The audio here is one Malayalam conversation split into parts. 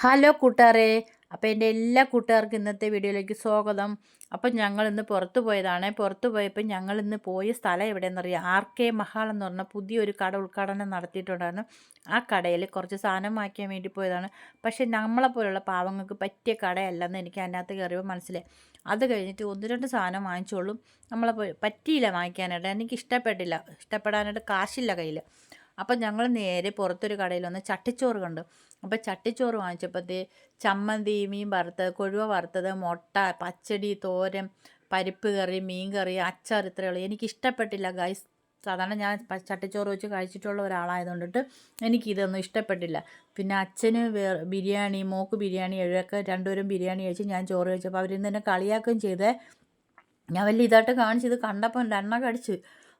ഹലോ കൂട്ടുകാരെ അപ്പോൾ എന്റെ എല്ലാ കൂട്ടുകാർക്കും ഇന്നത്തെ വീഡിയോയിലേക്ക് സ്വാഗതം. അപ്പോൾ ഞങ്ങൾ ഇന്ന് പുറത്തു പോയതാണ്. പുറത്തു പോയപ്പോൾ ഞങ്ങൾ ഇന്ന് പോയ സ്ഥലം എവിടെയെന്നറിയാം. ആർ കെ മഹാൾ എന്ന് പറഞ്ഞ പുതിയൊരു കട ഉദ്ഘാടനം നടത്തിയിട്ടുണ്ടായിരുന്നു. ആ കടയിൽ കുറച്ച് സാധനം വാങ്ങിക്കാൻ വേണ്ടി പോയതാണ്. പക്ഷേ നമ്മളെ പോലുള്ള പാവങ്ങൾക്ക് പറ്റിയ കടയല്ലെന്ന് എനിക്ക് അതിനകത്ത് കയറിയപ്പോൾ മനസ്സിലായി. അത് കഴിഞ്ഞിട്ട് ഒന്ന് രണ്ട് സാധനം വാങ്ങിച്ചോളും. നമ്മളെ പറ്റിയില്ല വാങ്ങിക്കാനായിട്ട്. എനിക്ക് ഇഷ്ടപ്പെട്ടില്ല. ഇഷ്ടപ്പെടാനായിട്ട് കാശില്ല കയ്യിൽ. അപ്പം ഞങ്ങൾ നേരെ പുറത്തൊരു കടയിൽ വന്ന് ചട്ടിച്ചോറ് കണ്ടു. അപ്പോൾ ചട്ടിച്ചോറ് വാങ്ങിച്ചപ്പോഴത്തേ ചമ്മന്തി മീൻ വറുത്തത് കൊഴുവ വറുത്തത് മുട്ട പച്ചടി തോരൻ പരിപ്പ് കറി മീൻ കറി അച്ചാർ ഇത്രയുള്ളൂ എനിക്ക് ഇഷ്ടപ്പെട്ടില്ല ഗൈസ്. സാധാരണ ഞാൻ ചട്ടിച്ചോറ് വെച്ച് കഴിച്ചിട്ടുള്ള ഒരാളായതുകൊണ്ടിട്ട് എനിക്കിതൊന്നും ഇഷ്ടപ്പെട്ടില്ല. പിന്നെ അച്ഛന് ബിരിയാണി മോക്ക് ബിരിയാണി എഴുതൊക്കെ രണ്ടുപേരും ബിരിയാണി കഴിച്ച് ഞാൻ ചോറ് കഴിച്ചപ്പോൾ അവരിന്ന് തന്നെ കളിയാക്കുകയും ചെയ്തേ. ഞാൻ വലിയ ഇതായിട്ട് കാണിച്ചത് കണ്ടപ്പോൾ രണ്ണ കടിച്ച്.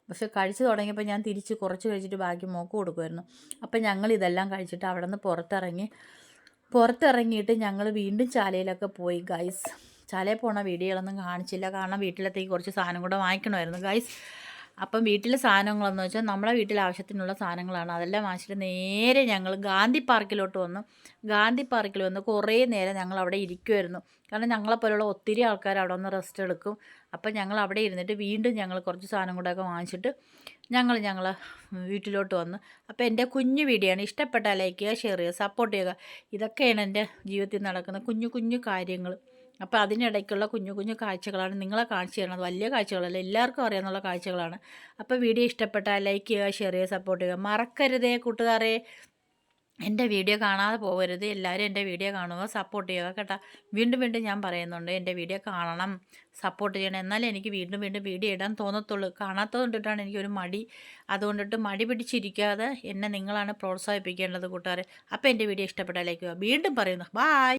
പക്ഷെ കഴിച്ചു തുടങ്ങിയപ്പോൾ ഞാൻ തിരിച്ച് കുറച്ച് കഴിച്ചിട്ട് ബാക്കി മോക്ക് കൊടുക്കുമായിരുന്നു. അപ്പം ഞങ്ങൾ ഇതെല്ലാം കഴിച്ചിട്ട് അവിടെ നിന്ന് പുറത്തിറങ്ങി പുറത്തിറങ്ങിയിട്ട് ഞങ്ങൾ വീണ്ടും ചാലയിലൊക്കെ പോയി ഗൈസ് ചാലയിൽ പോണ വീഡിയോകളൊന്നും കാണിച്ചില്ല. കാരണം വീട്ടിലത്തേക്ക് കുറച്ച് സാധനം കൂടെ വാങ്ങിക്കണമായിരുന്നു ഗൈസ് അപ്പം വീട്ടിലെ സാധനങ്ങളെന്ന് വെച്ചാൽ നമ്മളെ വീട്ടിലെ ആവശ്യത്തിനുള്ള സാധനങ്ങളാണ്. അതെല്ലാം വാങ്ങിച്ചിട്ട് നേരെ ഞങ്ങൾ ഗാന്ധി പാർക്കിലോട്ട് വന്നു. ഗാന്ധി പാർക്കിൽ വന്ന് കുറേ നേരം ഞങ്ങൾ അവിടെ ഇരിക്കുമായിരുന്നു കാരണം ഞങ്ങളെപ്പോലുള്ള ഒത്തിരി ആൾക്കാർ അവിടെ ഒന്ന് റെസ്റ്റ് എടുക്കും. അപ്പം ഞങ്ങൾ അവിടെ ഇരുന്നിട്ട് വീണ്ടും ഞങ്ങൾ കുറച്ച് സാധനം കൂടെയൊക്കെ വാങ്ങിച്ചിട്ട് ഞങ്ങൾ ഞങ്ങൾ വീട്ടിലോട്ട് വന്നു. അപ്പോൾ എന്റെ കുഞ്ഞു വീഡിയോ ആണ് ഇഷ്ടപ്പെട്ടാൽ ലൈക്ക് ചെയ്യുക ഷെയർ ചെയ്യുക സപ്പോർട്ട് ചെയ്യുക. ഇതൊക്കെയാണ് എന്റെ ജീവിതത്തിൽ നടക്കുന്ന കുഞ്ഞു കുഞ്ഞു കാര്യങ്ങൾ. അപ്പോൾ അതിനിടയ്ക്കുള്ള കുഞ്ഞു കുഞ്ഞു കാഴ്ചകളാണ് നിങ്ങളെ കാണിച്ചു തരുന്നത്. വലിയ കാഴ്ചകളല്ല എല്ലാവർക്കും അറിയാവുന്ന കാഴ്ചകളാണ്. അപ്പോൾ വീഡിയോ ഇഷ്ടപ്പെട്ടാൽ ലൈക്ക് ചെയ്യുക ഷെയർ ചെയ്യുക സപ്പോർട്ട് ചെയ്യുക. മറക്കരുതേ കൂട്ടുകാരെ. എന്റെ വീഡിയോ കാണാതെ പോകരുത് എല്ലാവരും എന്റെ വീഡിയോ കാണുക സപ്പോർട്ട് ചെയ്യുക കേട്ടോ. വീണ്ടും വീണ്ടും ഞാൻ പറയുന്നുണ്ട് എന്റെ വീഡിയോ കാണണം സപ്പോർട്ട് ചെയ്യണം. എന്നാലേ എനിക്ക് വീണ്ടും വീണ്ടും വീഡിയോ ഇടാൻ തോന്നത്തുള്ളൂ. കാണാത്തത് കൊണ്ടിട്ടാണ് എനിക്കൊരു മടി. അതുകൊണ്ടിട്ട് മടി പിടിച്ചിരിക്കാതെ എന്നെ നിങ്ങളാണ് പ്രോത്സാഹിപ്പിക്കേണ്ടത് കൂട്ടുകാരെ. അപ്പോൾ എന്റെ വീഡിയോ ഇഷ്ടപ്പെട്ടാലേക്കുക വീണ്ടും പറയുന്നു. ബായ്